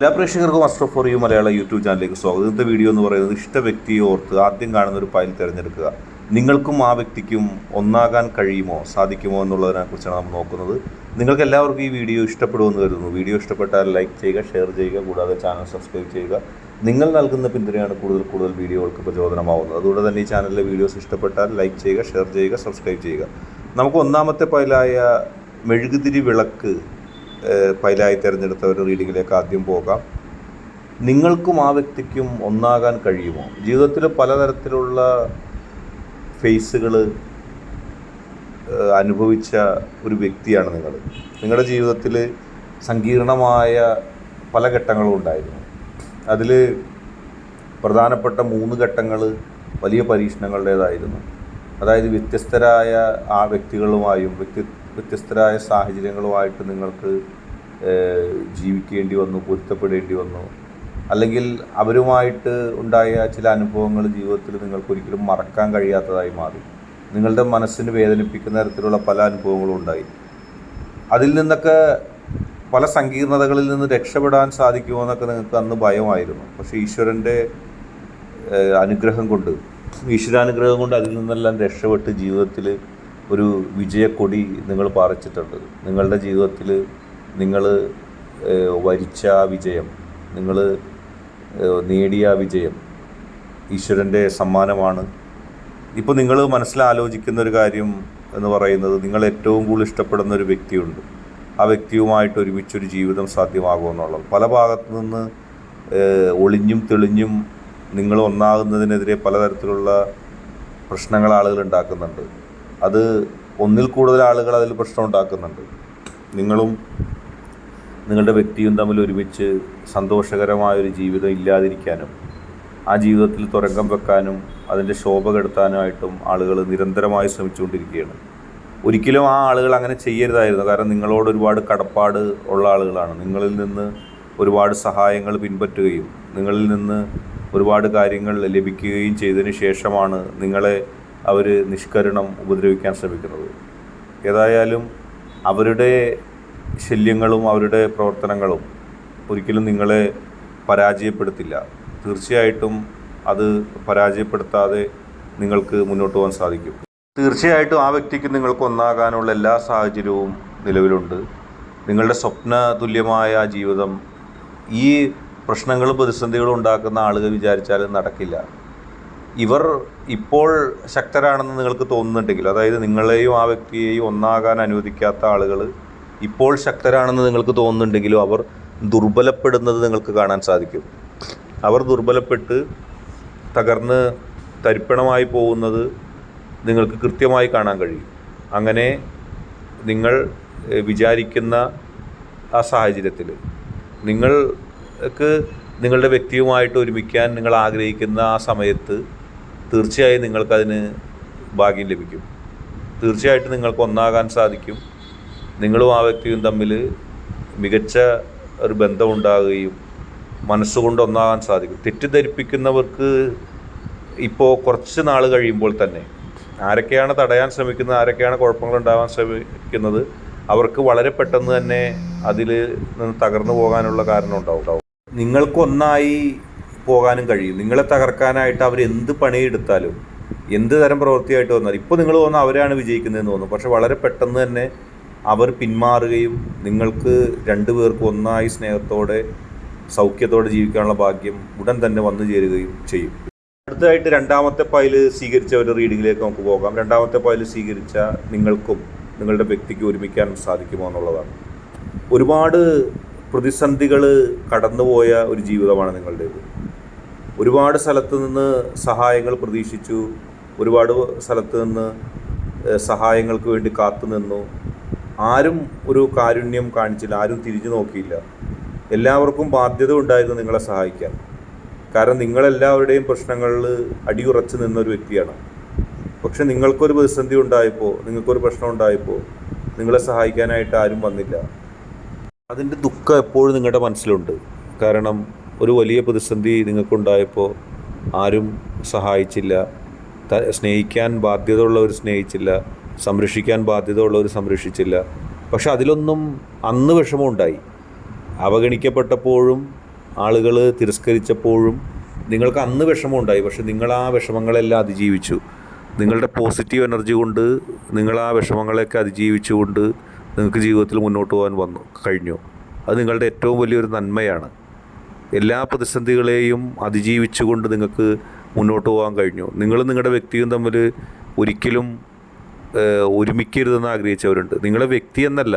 എല്ലാ പ്രേക്ഷകർക്കും astro for you Malayala YouTube ചാനലിലേക്ക് സ്വാഗതം. ഇന്നത്തെ വീഡിയോ എന്ന് പറയുന്നത് ഇഷ്ട വ്യക്തിയെ ഓർത്ത് ആദ്യം കാണുന്ന ഒരു ഫയൽ തിരഞ്ഞെടുക്കുക. നിങ്ങൾക്കും ആ വ്യക്തിക്കും ഒന്നാകാൻ കഴിയുമോ? സാധിക്കുമോ എന്നുള്ളതിനെ കുറിച്ചാണ് നമ്മൾ നോക്കുന്നത്. നിങ്ങൾക്ക് എല്ലാവർക്കും ഈ വീഡിയോ ഇഷ്ടപ്പെടുമെന്ന് കരുതുന്നു. വീഡിയോ ഇഷ്ടപ്പെട്ടാൽ ലൈക്ക് ചെയ്യുക ഷെയർ ചെയ്യുക കൂടാതെ ചാനൽ സബ്സ്ക്രൈബ് ചെയ്യുക. നിങ്ങൾ നൽകുന്ന പിന്തുണയാണ് കൂടുതൽ കൂടുതൽ വീഡിയോകൾക്ക് പ്രചോദനമാവുന്നത്. അതുകൊണ്ട് തന്നെ ഈ ചാനലിലെ വീഡിയോസ് ഇഷ്ടപ്പെട്ടാൽ ലൈക്ക് ചെയ്യുക ഷെയർ ചെയ്യുക സബ്സ്ക്രൈബ് ചെയ്യുക. നമുക്ക് ഒന്നാമത്തെ ഫയലായ മെഴുകുതിരി വിളക്ക് ഫയലായി തിരഞ്ഞെടുത്ത ഒരു റീഡിങ്ങിലേക്ക് ആദ്യം പോകാം. നിങ്ങൾക്കും ആ വ്യക്തിക്കും ഒന്നാകാൻ കഴിയുമോ? ജീവിതത്തിൽ പലതരത്തിലുള്ള ഫേസുകൾ അനുഭവിച്ച ഒരു വ്യക്തിയാണ് നിങ്ങൾ. നിങ്ങളുടെ ജീവിതത്തിൽ സങ്കീർണമായ പല ഘട്ടങ്ങളും ഉണ്ടായിരുന്നു. അതിൽ പ്രധാനപ്പെട്ട മൂന്ന് ഘട്ടങ്ങൾ വലിയ പരീക്ഷണങ്ങളുടേതായിരുന്നു. അതായത് വ്യത്യസ്തരായ ആ വ്യക്തികളുമായും വ്യക്തി വ്യത്യസ്തരായ സാഹചര്യങ്ങളുമായിട്ട് നിങ്ങൾക്ക് ജീവിക്കേണ്ടി വന്നു പൊരുത്തപ്പെടേണ്ടി വന്നു. അല്ലെങ്കിൽ അവരുമായിട്ട് ഉണ്ടായ ചില അനുഭവങ്ങൾ ജീവിതത്തിൽ നിങ്ങൾക്ക് ഒരിക്കലും മറക്കാൻ കഴിയാത്തതായി മാറി. നിങ്ങളുടെ മനസ്സിന് വേദനിപ്പിക്കുന്ന തരത്തിലുള്ള പല അനുഭവങ്ങളും ഉണ്ടായി. അതിൽ നിന്നൊക്കെ പല സങ്കീർണതകളിൽ നിന്ന് രക്ഷപ്പെടാൻ സാധിക്കുമോ എന്നൊക്കെ നിങ്ങൾക്ക് അന്ന് ഭയമായിരുന്നു. പക്ഷേ ഈശ്വരന്റെ അനുഗ്രഹം കൊണ്ട് ഈശ്വരാനുഗ്രഹം കൊണ്ട് അതിൽ നിന്നെല്ലാം രക്ഷപ്പെട്ട് ജീവിതത്തിൽ ഒരു വിജയക്കൊടി നിങ്ങൾ പാറിച്ചിട്ടുണ്ട്. നിങ്ങളുടെ ജീവിതത്തിൽ നിങ്ങൾ വരിച്ച വിജയം നിങ്ങൾ നേടിയ വിജയം ഈശ്വരന്റെ സമ്മാനമാണ്. ഇപ്പോൾ നിങ്ങൾ മനസ്സിലാലോചിക്കുന്ന ഒരു കാര്യം എന്ന് പറയുന്നത് നിങ്ങൾ ഏറ്റവും കൂടുതൽ ഇഷ്ടപ്പെടുന്ന ഒരു വ്യക്തിയുണ്ട്. ആ വ്യക്തിയുമായിട്ട് ഒരുമിച്ചൊരു ജീവിതം സാധ്യമാകുമെന്നുള്ളത് പല ഭാഗത്തു നിന്ന് ഒളിഞ്ഞും തെളിഞ്ഞും നിങ്ങൾ ഒന്നാകുന്നതിനെതിരെ പലതരത്തിലുള്ള പ്രശ്നങ്ങൾ ആളുകൾ ഉണ്ടാക്കുന്നുണ്ട്. അത് ഒന്നിൽ കൂടുതൽ ആളുകൾ അതിൽ പ്രശ്നം ഉണ്ടാക്കുന്നുണ്ട്. നിങ്ങളും നിങ്ങളുടെ വ്യക്തിയും തമ്മിൽ ഒരുമിച്ച് സന്തോഷകരമായൊരു ജീവിതം ഇല്ലാതിരിക്കാനും ആ ജീവിതത്തിൽ തുരങ്കം വെക്കാനും അതിന്റെ ശോഭ കെടുത്താനുമായിട്ടും ആളുകൾ നിരന്തരമായി ശ്രമിച്ചുകൊണ്ടിരിക്കുകയാണ്. ഒരിക്കലും ആ ആളുകൾ അങ്ങനെ ചെയ്യരുതായിരുന്നു. കാരണം നിങ്ങളോട് ഒരുപാട് കടപ്പാട് ഉള്ള ആളുകളാണ്. നിങ്ങളിൽ നിന്ന് ഒരുപാട് സഹായങ്ങൾ പിൻപറ്റുകയും നിങ്ങളിൽ നിന്ന് ഒരുപാട് കാര്യങ്ങൾ ലഭിക്കുകയും ചെയ്തതിന് ശേഷമാണ് നിങ്ങളെ അവർ നിഷ്കരണം ഉപദ്രവിക്കാൻ ശ്രമിക്കുന്നത്. ഏതായാലും അവരുടെ ശല്യങ്ങളും അവരുടെ പ്രവർത്തനങ്ങളും ഒരിക്കലും നിങ്ങളെ പരാജയപ്പെടുത്തില്ല. തീർച്ചയായിട്ടും അത് പരാജയപ്പെടുത്താതെ നിങ്ങൾക്ക് മുന്നോട്ട് പോകാൻ സാധിക്കും. തീർച്ചയായിട്ടും ആ വ്യക്തിക്ക് നിങ്ങൾക്ക് ഒന്നാകാനുള്ള എല്ലാ സാഹചര്യവും നിലവിലുണ്ട്. നിങ്ങളുടെ സ്വപ്ന തുല്യമായ ജീവിതം ഈ പ്രശ്നങ്ങളും പ്രതിസന്ധികളും ഉണ്ടാക്കുന്ന ആളുകൾ വിചാരിച്ചാൽ നടക്കില്ല. ഇവർ ഇപ്പോൾ ശക്തരാണെന്ന് നിങ്ങൾക്ക് തോന്നുന്നുണ്ടെങ്കിൽ അതായത് നിങ്ങളെയും ആ വ്യക്തിയെയും ഒന്നാകാൻ അനുവദിക്കാത്ത ആളുകൾ ഇപ്പോൾ ശക്തരാണെന്ന് നിങ്ങൾക്ക് തോന്നുന്നുണ്ടെങ്കിലും അവർ ദുർബലപ്പെടുന്നത് നിങ്ങൾക്ക് കാണാൻ സാധിക്കും. അവർ ദുർബലപ്പെട്ട് തകർന്ന് തരിപ്പണമായി പോകുന്നത് നിങ്ങൾക്ക് കൃത്യമായി കാണാൻ കഴിയും. അങ്ങനെ നിങ്ങൾ വിചാരിക്കുന്ന ആ സാഹചര്യത്തിൽ നിങ്ങൾക്ക് നിങ്ങളുടെ വ്യക്തിയുമായിട്ട് ഒരുമിക്കാൻ നിങ്ങൾ ആഗ്രഹിക്കുന്ന ആ സമയത്ത് തീർച്ചയായും നിങ്ങൾക്കതിന് ഭാഗ്യം ലഭിക്കും. തീർച്ചയായിട്ടും നിങ്ങൾക്ക് ഒന്നാകാൻ സാധിക്കും. നിങ്ങളും ആ വ്യക്തിയും തമ്മിൽ മികച്ച ഒരു ബന്ധമുണ്ടാകുകയും മനസ്സുകൊണ്ട് ഒന്നാകാൻ സാധിക്കും. തെറ്റിദ്ധരിപ്പിക്കുന്നവർക്ക് ഇപ്പോൾ കുറച്ച് നാൾ കഴിയുമ്പോൾ തന്നെ ആരൊക്കെയാണ് തടയാൻ ശ്രമിക്കുന്നത് ആരൊക്കെയാണ് കുഴപ്പങ്ങൾ ഉണ്ടാകാൻ ശ്രമിക്കുന്നത് അവർക്ക് വളരെ പെട്ടെന്ന് തന്നെ അതിൽ നിന്ന് തകർന്നു പോകാനുള്ള കാരണം ഉണ്ടാവും. നിങ്ങൾക്കൊന്നായി പോകാനും കഴിയും. നിങ്ങളെ തകർക്കാനായിട്ട് അവർ എന്ത് പണിയെടുത്താലും എന്ത് തരം പ്രവൃത്തിയായിട്ട് വന്നാലും ഇപ്പോൾ നിങ്ങൾ തോന്നുന്നു അവരാണ് വിജയിക്കുന്നതെന്ന് തോന്നുന്നു പക്ഷെ വളരെ പെട്ടെന്ന് തന്നെ അവർ പിന്മാറുകയും നിങ്ങൾക്ക് രണ്ടു പേർക്കും ഒന്നായി സ്നേഹത്തോടെ സൗഖ്യത്തോടെ ജീവിക്കാനുള്ള ഭാഗ്യം ഉടൻ തന്നെ വന്നു ചേരുകയും ചെയ്യും. അടുത്തതായിട്ട് രണ്ടാമത്തെ പൈൽ ഒരു റീഡിങ്ങിലേക്ക് നമുക്ക് പോകാം. രണ്ടാമത്തെ പൈൽ സ്വീകരിച്ച നിങ്ങൾക്കും നിങ്ങളുടെ വ്യക്തിക്ക് ഒരുമിക്കാൻ സാധിക്കുമോ എന്നുള്ളതാണ്. ഒരുപാട് പ്രതിസന്ധികൾ കടന്നുപോയ ഒരു ജീവിതമാണ് നിങ്ങളുടേത്. ഒരുപാട് സ്ഥലത്ത് നിന്ന് സഹായങ്ങൾ പ്രതീക്ഷിച്ചു ഒരുപാട് സ്ഥലത്ത് നിന്ന് സഹായങ്ങൾക്ക് വേണ്ടി കാത്തു നിന്നു ആരും ഒരു കാരുണ്യം കാണിച്ചില്ല ആരും തിരിഞ്ഞു നോക്കിയില്ല. എല്ലാവർക്കും ബാധ്യത ഉണ്ടായിരുന്നു നിങ്ങളെ സഹായിക്കാൻ. കാരണം നിങ്ങളെല്ലാവരുടെയും പ്രശ്നങ്ങളിൽ അടിയുറച്ച് നിന്നൊരു വ്യക്തിയാണ്. പക്ഷെ നിങ്ങൾക്കൊരു പ്രതിസന്ധി ഉണ്ടായപ്പോൾ നിങ്ങൾക്കൊരു പ്രശ്നം ഉണ്ടായപ്പോൾ നിങ്ങളെ സഹായിക്കാനായിട്ട് ആരും വന്നില്ല. അതിന്റെ ദുഃഖം എപ്പോഴും നിങ്ങളുടെ മനസ്സിലുണ്ട്. കാരണം ഒരു വലിയ പ്രതിസന്ധി നിങ്ങൾക്കുണ്ടായപ്പോൾ ആരും സഹായിച്ചില്ല. സ്നേഹിക്കാൻ ബാധ്യതയുള്ളവർ സ്നേഹിച്ചില്ല. സംരക്ഷിക്കാൻ ബാധ്യതയുള്ളവർ സംരക്ഷിച്ചില്ല. പക്ഷെ അതിലൊന്നും അന്ന് വിഷമമുണ്ടായി. അവഗണിക്കപ്പെട്ടപ്പോഴും ആളുകൾ തിരസ്കരിച്ചപ്പോഴും നിങ്ങൾക്ക് അന്ന് വിഷമമുണ്ടായി. പക്ഷെ നിങ്ങൾ ആ വിഷമങ്ങളെല്ലാം അതിജീവിച്ചു. നിങ്ങളുടെ പോസിറ്റീവ് എനർജി കൊണ്ട് നിങ്ങൾ ആ വിഷമങ്ങളെയൊക്കെ അതിജീവിച്ചുകൊണ്ട് നിങ്ങൾക്ക് ജീവിതത്തിൽ മുന്നോട്ട് പോകാൻ വന്നു കഴിഞ്ഞു. അത് നിങ്ങളുടെ ഏറ്റവും വലിയൊരു നന്മയാണ്. എല്ലാ പ്രതിസന്ധികളെയും അതിജീവിച്ചുകൊണ്ട് നിങ്ങൾക്ക് മുന്നോട്ട് പോകാൻ കഴിഞ്ഞു. നിങ്ങൾ നിങ്ങളുടെ വ്യക്തിയും തമ്മിൽ ഒരിക്കലും ഒരുമിക്കരുതെന്ന് ആഗ്രഹിച്ചവരുണ്ട്. നിങ്ങളെ വ്യക്തി എന്നല്ല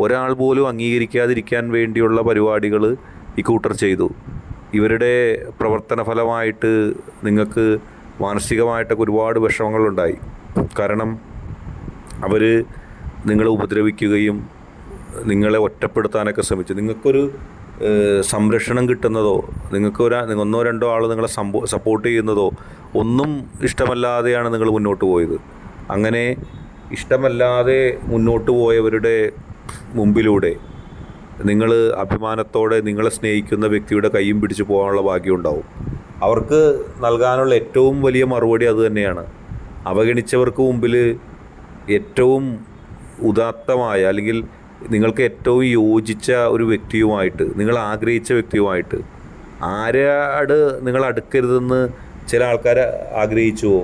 ഒരാൾ പോലും അംഗീകരിക്കാതിരിക്കാൻ വേണ്ടിയുള്ള പരിപാടികൾ ഈ കൂട്ടർ ചെയ്തു. ഇവരുടെ പ്രവർത്തന ഫലമായിട്ട് നിങ്ങൾക്ക് മാനസികമായിട്ടൊക്കെ ഒരുപാട് വിഷമങ്ങളുണ്ടായി. കാരണം അവർ നിങ്ങളെ ഉപദ്രവിക്കുകയും നിങ്ങളെ ഒറ്റപ്പെടുത്താനൊക്കെ ശ്രമിച്ചു. നിങ്ങൾക്കൊരു സംരക്ഷണം കിട്ടുന്നതോ നിങ്ങൾക്ക് ഒരു ഒന്നോ രണ്ടോ ആൾ നിങ്ങളെ സപ്പോർട്ട് ചെയ്യുന്നതോ ഒന്നും ഇഷ്ടമല്ലാതെയാണ് നിങ്ങൾ മുന്നോട്ട് പോയത്. അങ്ങനെ ഇഷ്ടമല്ലാതെ മുന്നോട്ട് പോയവരുടെ മുമ്പിലൂടെ നിങ്ങൾ അഭിമാനത്തോടെ നിങ്ങളെ സ്നേഹിക്കുന്ന വ്യക്തിയുടെ കൈയും പിടിച്ച് പോകാനുള്ള ഭാഗ്യം ഉണ്ടാവും. അവർക്ക് നൽകാനുള്ള ഏറ്റവും വലിയ മറുപടി അതുതന്നെയാണ് അവഗണിച്ചവർക്ക് മുമ്പിൽ ഏറ്റവും ഉദാത്തമായ അല്ലെങ്കിൽ നിങ്ങൾക്ക് ഏറ്റവും യോജിച്ച ഒരു വ്യക്തിയുമായിട്ട് നിങ്ങൾ ആഗ്രഹിച്ച വ്യക്തിയുമായിട്ട് ആരാട് നിങ്ങൾ അടുക്കരുതെന്ന് ചില ആൾക്കാർ ആഗ്രഹിച്ചുവോ?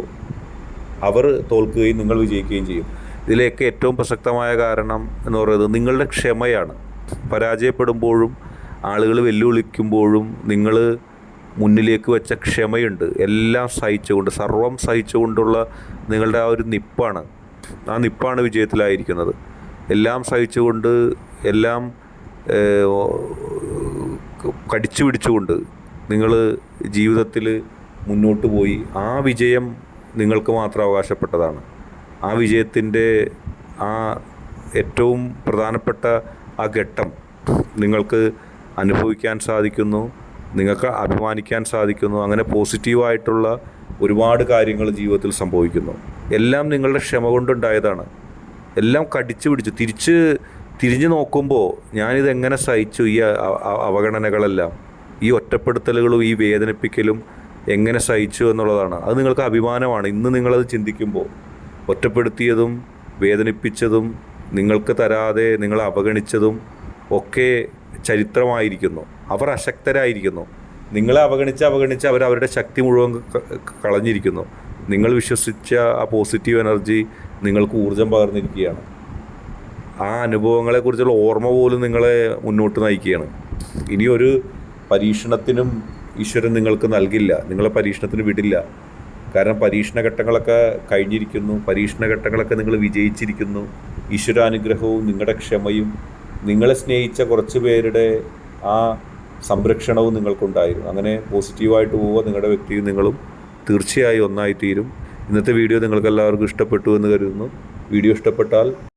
അവർ തോൽക്കുകയും നിങ്ങൾ വിജയിക്കുകയും ചെയ്യും. ഇതിലേക്ക് ഏറ്റവും പ്രസക്തമായ കാരണം എന്ന് പറയുന്നത് നിങ്ങളുടെ ക്ഷമയാണ്. പരാജയപ്പെടുമ്പോഴും ആളുകൾ വെല്ലുവിളിക്കുമ്പോഴും നിങ്ങൾ മുന്നിലേക്ക് വെച്ച ക്ഷമയുണ്ട്. എല്ലാം സഹിച്ചുകൊണ്ട് സർവം സഹിച്ചുകൊണ്ടുള്ള നിങ്ങളുടെ ആ ഒരു നിപ്പാണ്. ആ നിപ്പാണ് വിജയത്തിലായിരിക്കുന്നത്. എല്ലാം സഹിച്ചുകൊണ്ട് എല്ലാം കടിച്ചു പിടിച്ചുകൊണ്ട് നിങ്ങൾ ജീവിതത്തിൽ മുന്നോട്ട് പോയി. ആ വിജയം നിങ്ങൾക്ക് മാത്രം അവകാശപ്പെട്ടതാണ്. ആ വിജയത്തിന്റെ ആ ഏറ്റവും പ്രധാനപ്പെട്ട ആ ഘട്ടം നിങ്ങൾക്ക് അനുഭവിക്കാൻ സാധിക്കുന്നു നിങ്ങൾക്ക് അഭിമാനിക്കാൻ സാധിക്കുന്നു അങ്ങനെ പോസിറ്റീവായിട്ടുള്ള ഒരുപാട് കാര്യങ്ങൾ ജീവിതത്തിൽ സംഭവിക്കുന്നു. എല്ലാം നിങ്ങളുടെ ക്ഷമ കൊണ്ടുണ്ടായതാണ്. എല്ലാം കടിച്ചു പിടിച്ചു തിരിച്ച് തിരിഞ്ഞു നോക്കുമ്പോൾ ഞാനിതെങ്ങനെ സഹിച്ചു ഈ അവഗണനകളെല്ലാം ഈ ഒറ്റപ്പെടുത്തലുകളും ഈ വേദനിപ്പിക്കലും എങ്ങനെ സഹിച്ചു എന്നുള്ളതാണ്. അത് നിങ്ങൾക്ക് അഭിമാനമാണ്. ഇന്ന് നിങ്ങളത് ചിന്തിക്കുമ്പോൾ ഒറ്റപ്പെടുത്തിയതും വേദനിപ്പിച്ചതും നിങ്ങൾക്ക് തരാതെ നിങ്ങളെ അവഗണിച്ചതും ഒക്കെ ചരിത്രമായിരിക്കുന്നു. അവർ അശക്തരായിരിക്കുന്നു. നിങ്ങളെ അവഗണിച്ച് അവഗണിച്ച് അവർ അവരുടെ ശക്തി മുഴുവൻ കളഞ്ഞിരിക്കുന്നു. നിങ്ങൾ വിശ്വസിച്ച ആ പോസിറ്റീവ് എനർജി നിങ്ങൾക്ക് ഊർജം പകർന്നിരിക്കുകയാണ്. ആ അനുഭവങ്ങളെക്കുറിച്ചുള്ള ഓർമ്മ പോലും നിങ്ങളെ മുന്നോട്ട് നയിക്കുകയാണ്. ഇനിയൊരു പരീക്ഷണത്തിനും ഈശ്വരൻ നിങ്ങൾക്ക് നൽകില്ല നിങ്ങളെ പരീക്ഷണത്തിന് വിടില്ല. കാരണം പരീക്ഷണ ഘട്ടങ്ങളൊക്കെ കഴിഞ്ഞിരിക്കുന്നു പരീക്ഷണ ഘട്ടങ്ങളൊക്കെ നിങ്ങൾ വിജയിച്ചിരിക്കുന്നു. ഈശ്വരാനുഗ്രഹവും നിങ്ങളുടെ ക്ഷമയും നിങ്ങളെ സ്നേഹിച്ച കുറച്ച് പേരുടെ ആ സംരക്ഷണവും നിങ്ങൾക്കുണ്ടായിരുന്നു. അങ്ങനെ പോസിറ്റീവായിട്ട് പോവുക നിങ്ങളുടെ വ്യക്തിയും നിങ്ങളും തീർച്ചയായും ഒന്നായിത്തീരും. ഇന്നത്തെ വീഡിയോ നിങ്ങൾക്കെല്ലാവർക്കും ഇഷ്ടപ്പെട്ടു എന്ന് കരുതുന്നു. വീഡിയോ ഇഷ്ടപ്പെട്ടാൽ